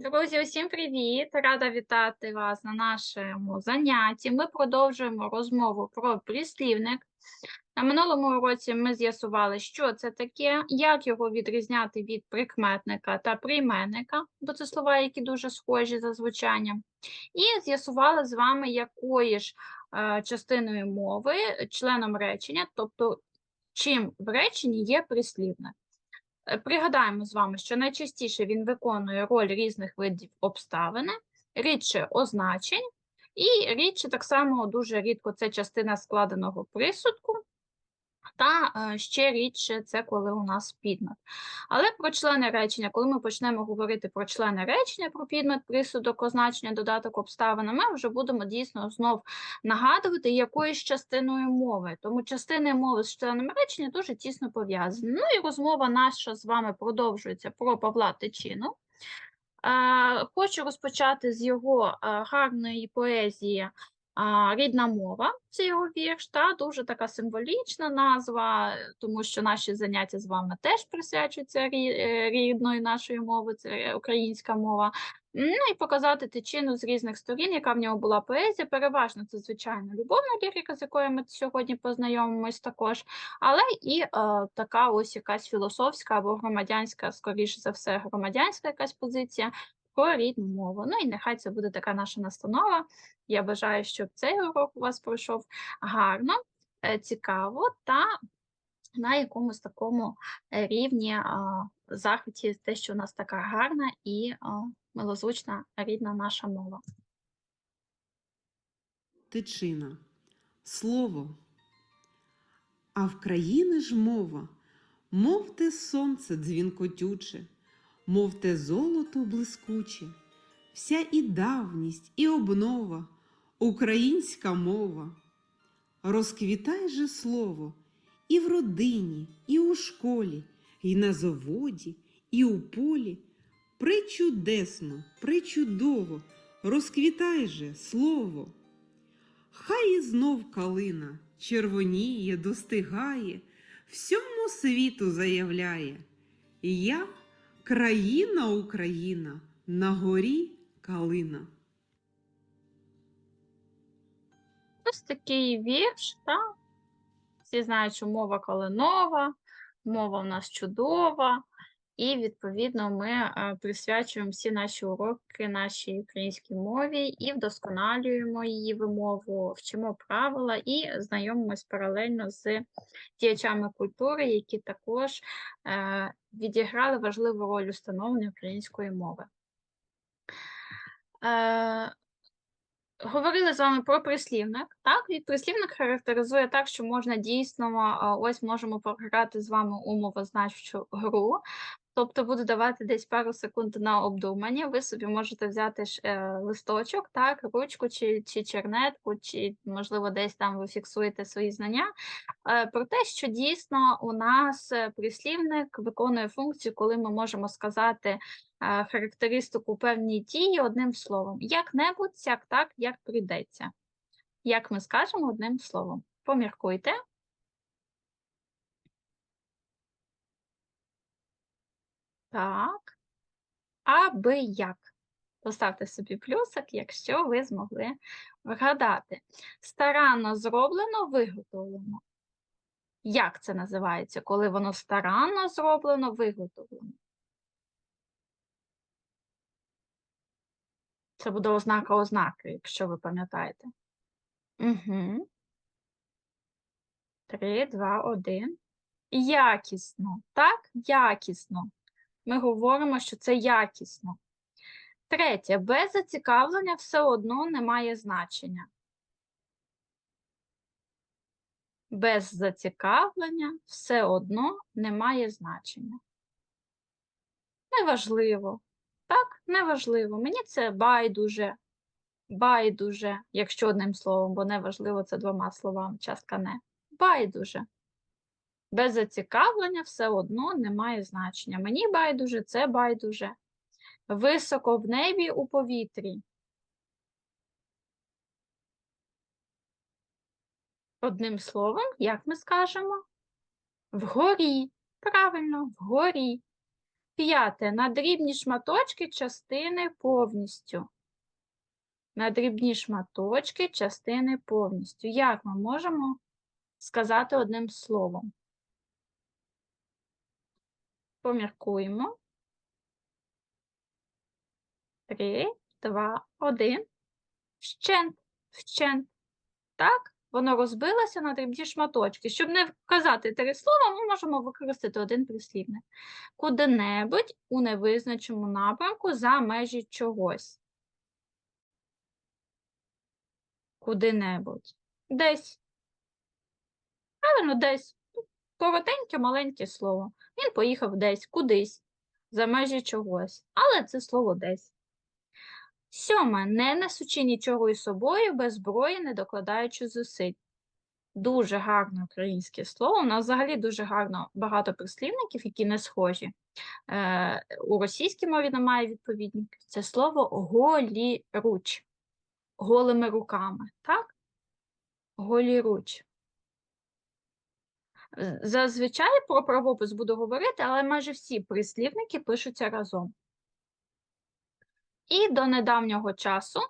Друзі, усім привіт! Рада вітати вас на нашому занятті. Ми продовжуємо розмову про прислівник. На минулому уроці ми з'ясували, що це таке, як його відрізняти від прикметника та прийменника, бо це слова, які дуже схожі за звучанням. І з'ясували з вами, якою ж е, частиною мови, членом речення, тобто чим в реченні є прислівник. Е, Пригадаємо з вами, що найчастіше він виконує роль різних видів обставини, рідше означень, і рідше так само дуже рідко це частина складеного присудку, та е, ще рідше це коли у нас підмет. Але про члени речення, коли ми почнемо говорити про члени речення, про підмет, присудок, означення, додаток, обставини, ми вже будемо дійсно знов нагадувати, якою ж частиною мови. Тому частини мови з членами речення дуже тісно пов'язані. Ну і розмова наша з вами продовжується про Павла Тичину. Е, Хочу розпочати з його е, гарної поезії Рідна мова це його вірш, дуже така символічна назва, тому що наші заняття з вами теж присвячуються е, рідної нашої мови, це е, українська мова. Ну і показати тичину з різних сторін, яка в нього була поезія. Переважно це, звичайно, любовна лірика, з якою ми сьогодні познайомимось також, але і е, така ось якась філософська або громадянська, скоріше за все, громадянська якась позиція рідну мову. Ну і нехай це буде така наша настанова. Я бажаю, щоб цей урок у вас пройшов гарно, е, цікаво та на якомусь такому рівні захваті, те, що у нас така гарна і милозвучна рідна наша мова. Тичина. Слово. А в країни ж мова, мов те сонце дзвінкотюче, мов те золото блискуче, вся і давність, і обнова, українська мова. Розквітай же слово і в родині, і у школі, і на заводі, і у полі. Причудесно, причудово, розквітай же слово. Хай і знов калина червоніє, достигає, всьому світу заявляє. Я країна Україна, на горі калина. Ось такий вірш, так? Всі знають, що мова калинова, мова у нас чудова, і, відповідно, ми е, присвячуємо всі наші уроки нашій українській мові і вдосконалюємо її вимову, вчимо правила і знайомимось паралельно з діячами культури, які також е, відіграли важливу роль у становленні української мови. Е, Говорили з вами про прислівник. Так, і прислівник характеризує так, що можна дійсно, ось можемо пограти з вами у гру. Тобто буду давати десь пару секунд на обдумання. Ви собі можете взяти е, листочок, так, ручку чи, чи чернетку, чи, можливо, десь там ви фіксуєте свої знання. Е, про те, що дійсно у нас е, прислівник виконує функцію, коли ми можемо сказати характеристику певній дії одним словом. Як-небудь, як так, як прийдеться. Як ми скажемо одним словом. Поміркуйте. Так. Аби як. Поставте собі плюсик, якщо ви змогли вгадати. Старанно зроблено, виготовлено. Як це називається, коли воно старанно зроблено, виготовлено? Це буде ознака ознаки, якщо ви пам'ятаєте. Угу. Три, два, один. Якісно. Так? Якісно. Ми говоримо, що це якісно. Третє. Без зацікавлення все одно не має значення. Без зацікавлення все одно не має значення. Неважливо. Так, неважливо. Мені це байдуже. Байдуже, якщо одним словом, бо неважливо це двома словами, частка не. Байдуже. Без зацікавлення все одно не має значення. Мені байдуже, це байдуже. Високо в небі у повітрі. Одним словом, як ми скажемо? Вгорі. Правильно, вгорі. П'яте. На дрібні шматочки частини повністю. На дрібні шматочки частини повністю. Як ми можемо сказати одним словом? Поміркуємо. Три, два, один. Вщент, вщент. Так, воно розбилося на дрібні шматочки. Щоб не вказати три слова, ми можемо використати один прислівник. Куди-небудь у невизначеному напрямку за межі чогось. Куди-небудь. Десь. Правильно, десь. Коротеньке, маленьке слово. Він поїхав десь, кудись, за межі чогось. Але це слово десь. Сьоме. Не несучи нічого із собою, без зброї, не докладаючи зусиль. Дуже гарне українське слово. У нас взагалі дуже гарно багато прислівників, які не схожі. Е, у російській мові немає відповідників. Це слово голіруч. Голими руками. Так? Голіруч. Зазвичай про правопис буду говорити, але майже всі прислівники пишуться разом. І до недавнього часу,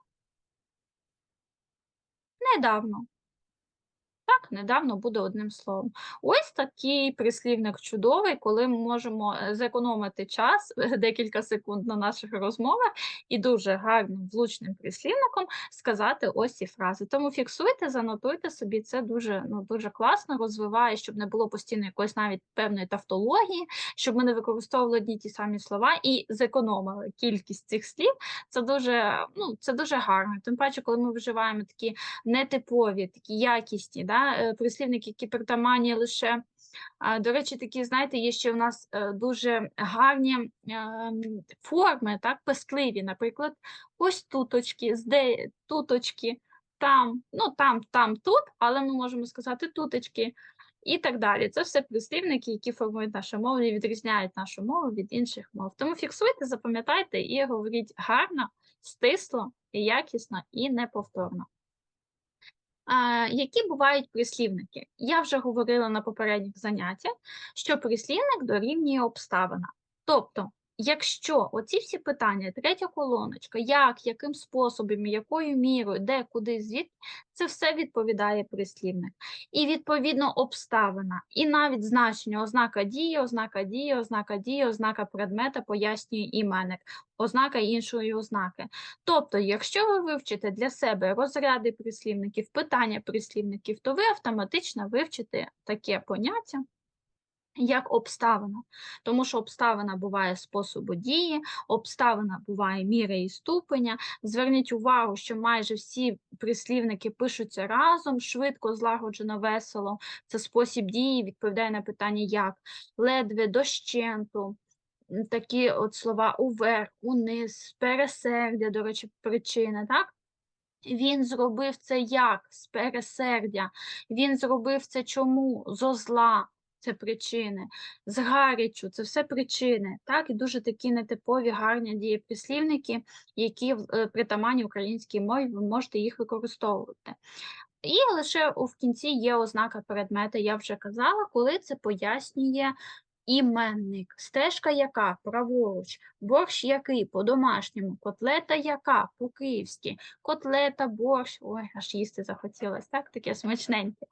недавно, так, недавно буде одним словом. Ось такий прислівник чудовий, коли ми можемо е, зекономити час, декілька секунд на наших розмовах, і дуже гарним влучним прислівником сказати ось ці фрази. Тому фіксуйте, занотуйте собі, це дуже, ну, дуже класно, розвиває, щоб не було постійно якоїсь навіть певної тавтології, щоб ми не використовували одні ті самі слова і зекономили кількість цих слів. Це дуже, ну, це дуже гарно. Тим паче, коли ми вживаємо такі нетипові, такі якісні да, е, прислівники, які притаманні лише. До речі, такі, знаєте, є ще в нас е, дуже гарні ем, форми, так, пестливі, наприклад, ось туточки, зде, туточки, там, ну там, там, тут, але ми можемо сказати туточки і так далі. Це все прислівники, які формують нашу мову і відрізняють нашу мову від інших мов. Тому фіксуйте, запам'ятайте і говоріть гарно, стисло, якісно і неповторно. Які бувають прислівники? Я вже говорила на попередніх заняттях, що прислівник дорівнює обставина. Тобто, якщо оці всі питання, третя колоночка, як, яким способом, якою мірою, де, куди, звідки, це все відповідає прислівник. І відповідно обставина, і навіть значення ознака дії, ознака дії, ознака дії, ознака предмета пояснює іменник, ознака іншої ознаки. Тобто, якщо ви вивчите для себе розряди прислівників, питання прислівників, то ви автоматично вивчите таке поняття. Як обставина, тому що обставина буває способу дії, обставина буває міри і ступеня. Зверніть увагу, що майже всі прислівники пишуться разом, швидко, злагоджено, весело. Це спосіб дії, відповідає на питання як, ледве, дощенту, такі от слова уверх, униз, пересердя, до речі, причина, так? Він зробив це як? З пересердя. Він зробив це чому? Зо зла. Це причини. З гарячу, це все причини. Так? І дуже такі нетипові, гарні дієприслівники, які в- е, притаманні українській мові, ви можете їх використовувати. І лише в кінці є ознака предмета, я вже казала, коли це пояснює іменник. Стежка яка? Праворуч. Борщ який? По-домашньому. Котлета яка? По-київськи. Котлета, борщ. Ой, аж їсти захотілося, так? Таке смачненьке.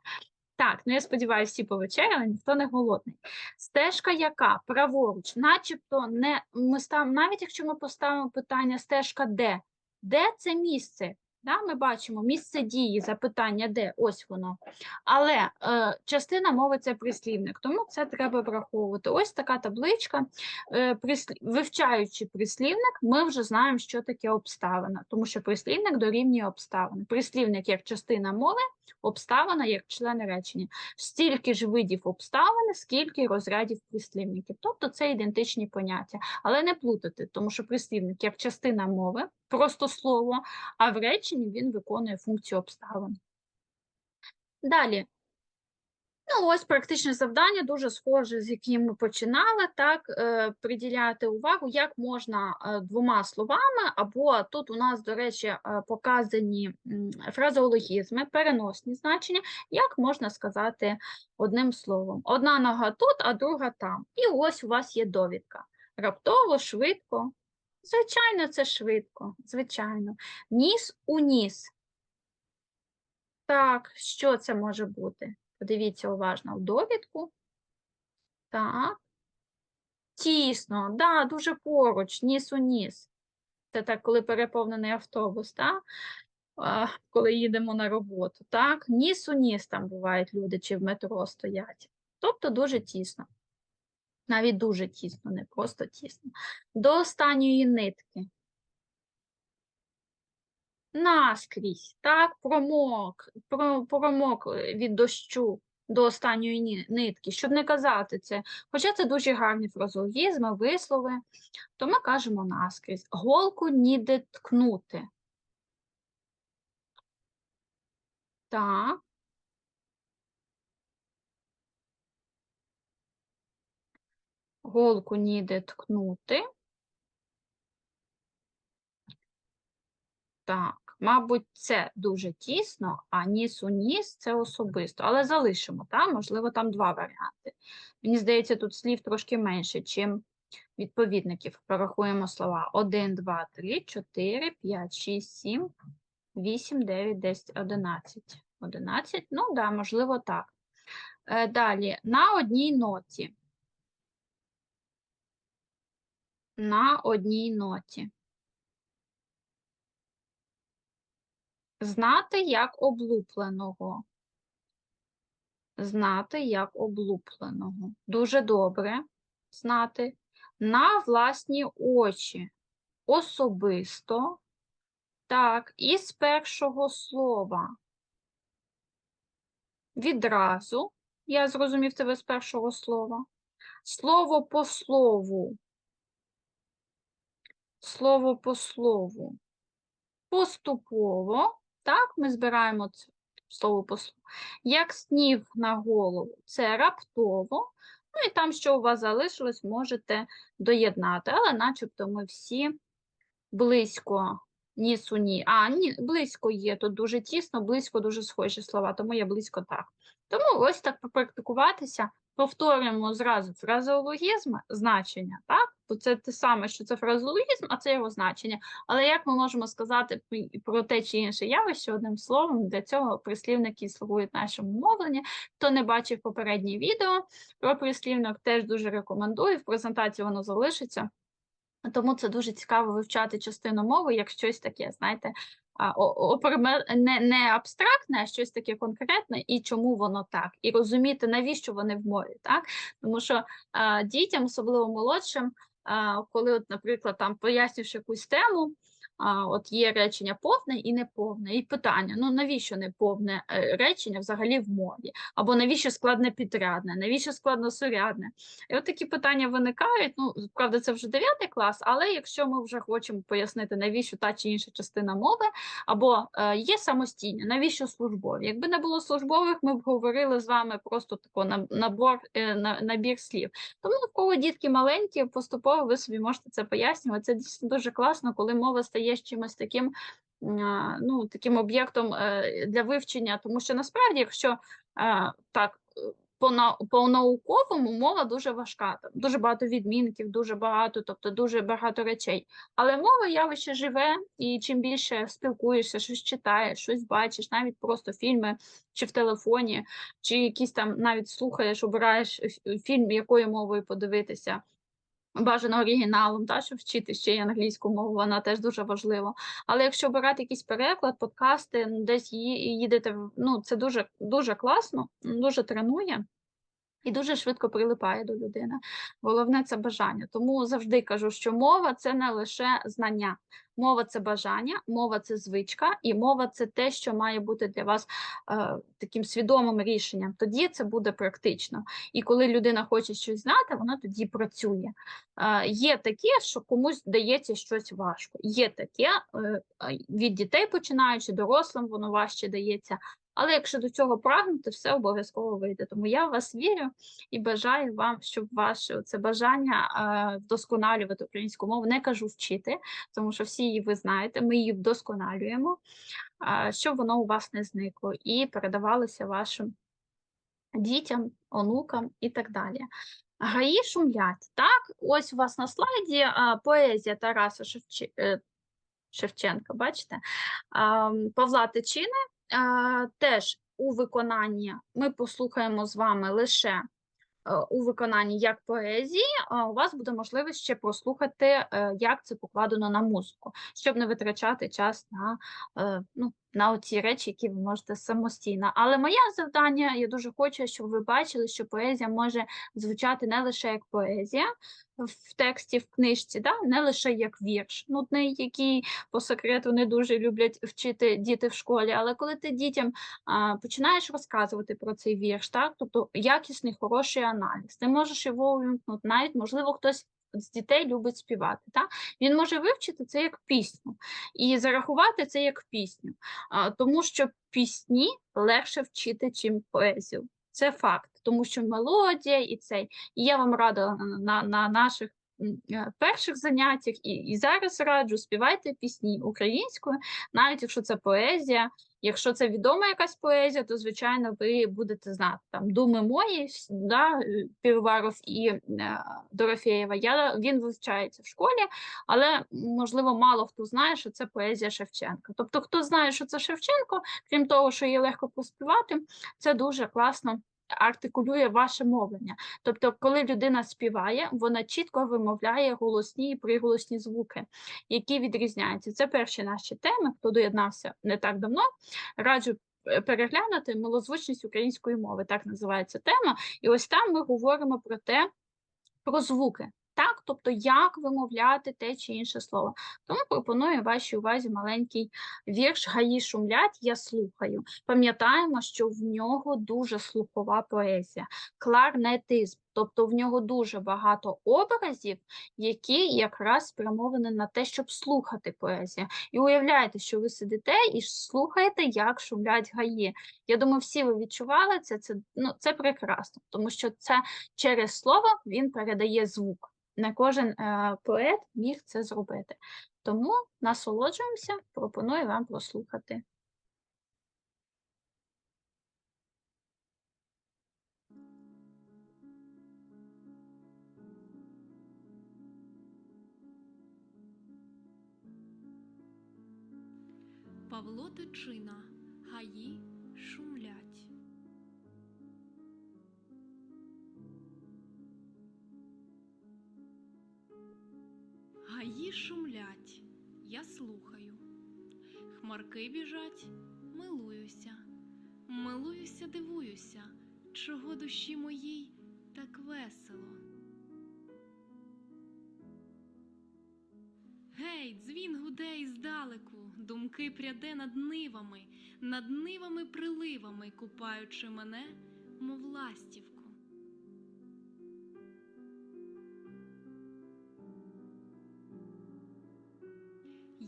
Так, ну я сподіваюся, всі повечеряли, ніхто не голодний. Стежка яка? Праворуч, начебто не ми став, навіть якщо ми поставимо питання стежка де? Де це місце? Да, ми бачимо місце дії, запитання де, ось воно. Але е, частина мови це прислівник, тому це треба враховувати. Ось така табличка. Е, прислів... Вивчаючи прислівник, ми вже знаємо, що таке обставина, тому що прислівник дорівнює обставини. Прислівник як частина мови, обставина як члени речення. Стільки ж видів обставини, скільки розрядів прислівників. Тобто це ідентичні поняття. Але не плутати, тому що прислівник як частина мови, просто слово, а в реченні він виконує функцію обставин. Далі. Ну, ось практичне завдання, дуже схоже, з яким ми починали, так, е, приділяти увагу, як можна е, двома словами, або тут у нас, до речі, е, показані фразеологізми, переносні значення, як можна сказати одним словом. Одна нога тут, а друга там. І ось у вас є довідка. Раптово, швидко. Звичайно, це швидко. Звичайно. Ніс у ніс. Так, що це може бути? Подивіться уважно в довідку. Так. Тісно, да, дуже поруч, ніс у ніс. Це так, коли переповнений автобус, так? Коли їдемо на роботу, так? Ніс у ніс там бувають люди, чи в метро стоять. Тобто дуже тісно. Навіть дуже тісно, не просто тісно. До останньої нитки. Наскрізь, так, промок, промок від дощу до останньої нитки, щоб не казати це. Хоча це дуже гарні фразологізми, вислови, то ми кажемо наскрізь. Голку ніде ткнути. Так. Голку ніде ткнути. Так, мабуть, це дуже тісно, а ніс у ніс це особисто. Але залишимо, так? Можливо, там два варіанти. Мені здається, тут слів трошки менше, чим відповідників. Порахуємо слова. 1, 2, 3, 4, 5, 6, 7, 8, 9, 10, 11. 11? Ну, да, можливо, так. Е, Далі, на одній ноті. На одній ноті. Знати як облупленого. Знати як облупленого. Дуже добре знати. На власні очі. Особисто. Так, і з першого слова. Відразу. Я зрозумів тебе з першого слова. Слово по слову. Слово по слову. Поступово. Так, ми збираємо це слово по слову. Як снів на голову, це раптово. Ну і там, що у вас залишилось, можете доєднати. Але начебто ми всі близько ні. А, ні, близько є, тут дуже тісно, близько дуже схожі слова, тому я близько так. Тому ось так попрактикуватися. Повторюємо зразу фразеологізм, значення, так? Бо це те саме, що це фразеологізм, а це його значення. Але як ми можемо сказати про те чи інше явище одним словом, для цього прислівники слугують нашому мовленні. Хто не бачив попереднє відео про прислівник, теж дуже рекомендую. В презентації воно залишиться. Тому це дуже цікаво вивчати частину мови, як щось таке, знаєте, не, не абстрактне, а щось таке конкретне, і чому воно так, і розуміти, навіщо вони в морі, так? Тому що дітям, особливо молодшим, коли, от, наприклад, там пояснюєш якусь тему, а, от є речення повне і неповне, і питання: ну навіщо неповне е, речення взагалі в мові? Або навіщо складне підрядне, навіщо складносурядне? І от такі питання виникають. Ну, правда, це вже 9 клас, але якщо ми вже хочемо пояснити, навіщо та чи інша частина мови, або е, є самостійні, навіщо службові? Якби не було службових, ми б говорили з вами просто тако на- набор, е, набір слів. Тому в дітки маленькі, поступово ви собі можете це пояснювати. Це дійсно дуже класно, коли мова стає з чимось таким. Ну, таким об'єктом е, для вивчення, тому що насправді, якщо е, так е, по науковому мова дуже важка, там дуже багато відмінків, дуже багато, тобто дуже багато речей. Але мова явище живе, і чим більше спілкуєшся, щось читаєш, щось бачиш, навіть просто фільми чи в телефоні, чи якісь там навіть слухаєш, обираєш фільм, якою мовою подивитися. Бажано оригіналом, та, щоб вчити ще й англійську мову, вона теж дуже важлива. Але якщо брати якийсь переклад, подкасти, ну, десь їдете, ну це дуже, дуже класно, дуже тренує. І дуже швидко прилипає до людини. Головне це бажання. Тому завжди кажу, що мова це не лише знання. Мова це бажання, мова це звичка, і мова це те, що має бути для вас е, таким свідомим рішенням. Тоді це буде практично. І коли людина хоче щось знати, вона тоді працює. Е, є таке, що комусь дається щось важко. Є таке е, від дітей починаючи, дорослим воно важче дається. Але якщо до цього прагнути, все обов'язково вийде. Тому я в вас вірю і бажаю вам, щоб ваше це бажання вдосконалювати українську мову. Не кажу вчити, тому що всі її ви знаєте, ми її вдосконалюємо, щоб воно у вас не зникло і передавалося вашим дітям, онукам і так далі. Гаї шумлять. Так, ось у вас на слайді поезія Тараса Шевче- е, Шевченка, бачите? Павла Тичини. Теж у виконанні. Ми послухаємо з вами лише е, у виконанні як поезії, а у вас буде можливість ще прослухати, е, як це покладено на музику, щоб не витрачати час на, е, ну, на оці речі, які ви можете самостійно. Але моє завдання, я дуже хочу, щоб ви бачили, що поезія може звучати не лише як поезія в тексті, в книжці, да? не лише як вірш нудний, який по секрету не дуже люблять вчити діти в школі. Але коли ти дітям а, починаєш розказувати про цей вірш, так? тобто якісний, хороший аналіз, ти можеш його увімкнути, навіть, можливо, хтось з дітей любить співати. Та? Він може вивчити це як пісню і зарахувати це як пісню, а, тому що пісні легше вчити, чим поезію. Це факт, тому що мелодія і цей. І я вам радила на, на, на наших е, перших заняттях і, і зараз раджу, співайте пісні українською, навіть якщо це поезія. Якщо це відома якась поезія, то звичайно ви будете знати там думи мої, да, е, і е, Дорофєєва. Я він вивчається в школі, але можливо мало хто знає, що це поезія Шевченка. Тобто, хто знає, що це Шевченко, крім того, що її легко проспівати, це дуже класно артикулює ваше мовлення. Тобто, коли людина співає, вона чітко вимовляє голосні і приголосні звуки, які відрізняються. Це перші наші теми. Хто доєднався не так давно, раджу. е, Переглянути милозвучність української мови, так називається тема. І ось там ми говоримо про те, про звуки? Тобто, як вимовляти те чи інше слово. Тому пропоную вашій увазі маленький вірш Гаї шумлять, я слухаю. Пам'ятаємо, що в нього дуже слухова поезія, кларнетизм, тобто в нього дуже багато образів, які якраз спрямовані на те, щоб слухати поезію. І уявляєте, що ви сидите і слухаєте, як шумлять гаї. Я думаю, всі ви відчували це, це, ну, це прекрасно, тому що це через слово він передає звук. Не кожен е, поет міг це зробити. Тому насолоджуємося, пропоную вам прослухати. Павло Тичина, гаї шумлять. Шумлять, я слухаю. Хмарки біжать, милуюся, милуюся, дивуюся, чого душі моїй так весело. Гей, дзвін гуде іздалеку, думки пряде над нивами, над нивами приливами, купаючи мене, мов ластівку.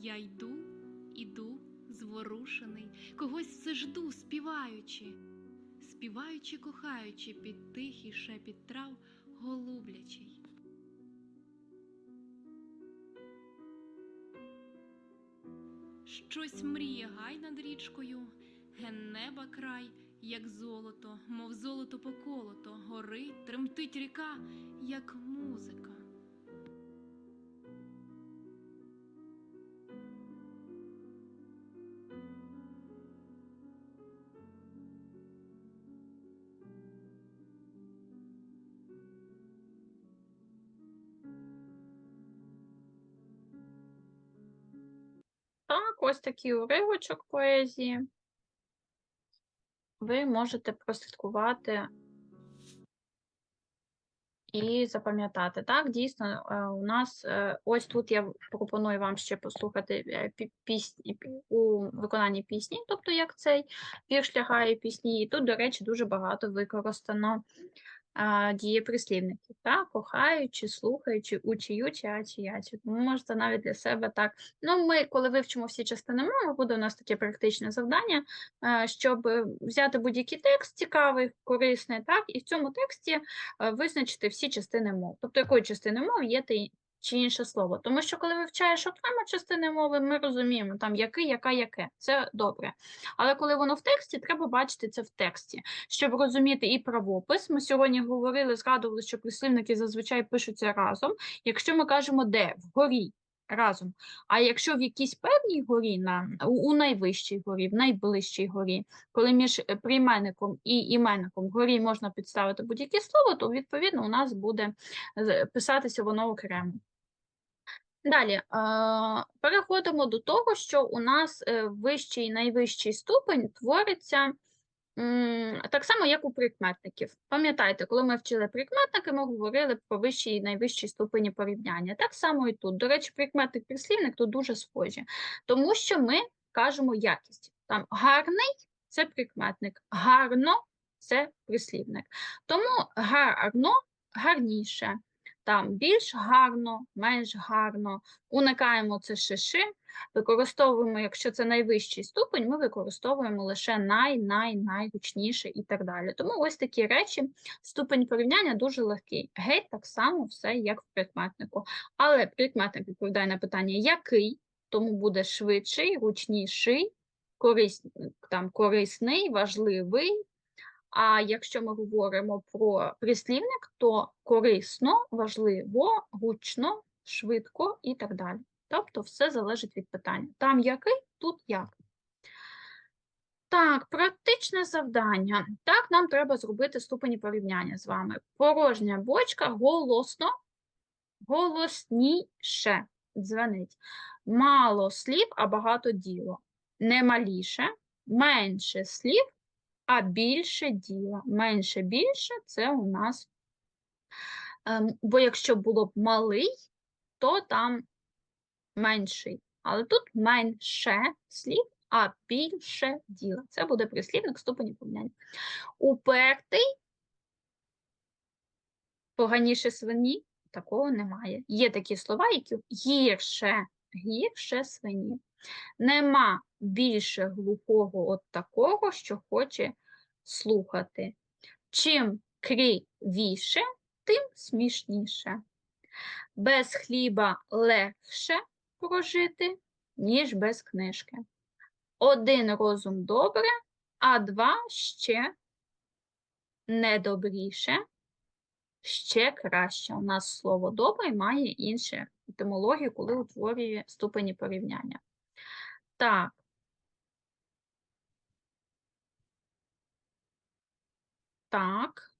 Я йду, іду, зворушений, когось все жду, співаючи, співаючи, кохаючи під тихий шепіт трав голублячий. Щось мріє гай над річкою, ген неба край, як золото, мов золото поколото, горить, тремтить ріка, як музика. Ось такий уривочок поезії. Ви можете прослідкувати і запам'ятати. Так, дійсно, е, у нас е, ось тут я пропоную вам ще послухати е, пісні у виконанні пісні, тобто як цей вірш лягає пісні. І тут, до речі, дуже багато використано дієприслівників, та кохаючи, слухаючи, учіючи, ачі, ячі. Тому можете навіть для себе так. Ну, ми, коли вивчимо всі частини мови, буде у нас таке практичне завдання, е, щоб взяти будь-який текст цікавий, корисний, так, і в цьому тексті е, визначити всі частини мов. Тобто, якої частини мов є чи інше слово. Тому що коли вивчаєш окремо частини мови, ми розуміємо там який, яка, яке. Це добре. Але коли воно в тексті, треба бачити це в тексті, щоб розуміти і правопис. Ми сьогодні говорили, згадували, що прислівники зазвичай пишуться разом. Якщо ми кажемо де вгорі разом. А якщо в якійсь певній горі, на, у, найвищій горі, в найближчій горі, коли між е, прийменником і іменником вгорі можна підставити будь-яке слово, то відповідно у нас буде писатися воно окремо. Далі переходимо до того, що у нас е, вищий і найвищий ступень твориться так само, як у прикметників. Пам'ятаєте, коли ми вчили прикметники, ми говорили про вищий і найвищий ступені порівняння. Так само і тут. До речі, прикметник прислівник тут дуже схожі, тому що ми кажемо якість. Там гарний це прикметник, гарно це прислівник. Тому гарно гарніше. Там більш гарно, менш гарно. Уникаємо це шиши. Використовуємо, якщо це найвищий ступень, ми використовуємо лише най, най, найгучніше і так далі. Тому ось такі речі, ступень порівняння дуже легкий. Геть так само все, як в прикметнику. Але прикметник відповідає на питання який, тому буде швидший, гучніший, корис... там, корисний, важливий. А якщо ми говоримо про прислівник, то корисно, важливо, гучно, швидко і так далі. Тобто все залежить від питання. Там який, тут як. Так, практичне завдання. Так, нам треба зробити ступені порівняння з вами. Порожня бочка голосно, голосніше дзвенить. Мало слів, а багато діло. Не маліше, менше слів, а більше діла. Менше більше це у нас. ем, Бо якщо було б малий, то там менший. Але тут менше слів, а більше діла. Це буде прислівник ступені порівняння. Упертий, поганіше свині, такого немає. Є такі слова, які гірше, гірше свині. Нема більше глухого от такого, що хоче слухати. Чим кривіше, тим смішніше. Без хліба легше прожити, ніж без книжки. Один розум добре, а два ще недобріше, ще краще. У нас слово добре має іншу етимологію, коли утворює ступені порівняння. Так. Так.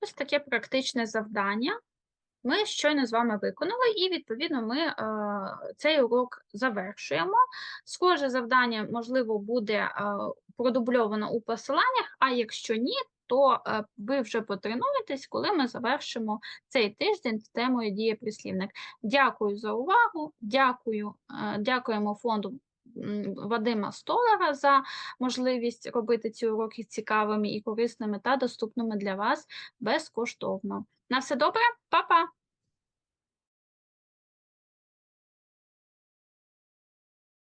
Ось таке практичне завдання. Ми щойно з вами виконали, і, відповідно, ми е, цей урок завершуємо. Схоже завдання, можливо, буде е, продубльовано у посиланнях, а якщо ні, то е, ви вже потренуєтесь, коли ми завершимо цей тиждень темою темою дієприслівник. Дякую за увагу. Дякую, е, дякуємо фонду Вадима Столара за можливість робити ці уроки цікавими і корисними та доступними для вас безкоштовно. На все добре, па-па!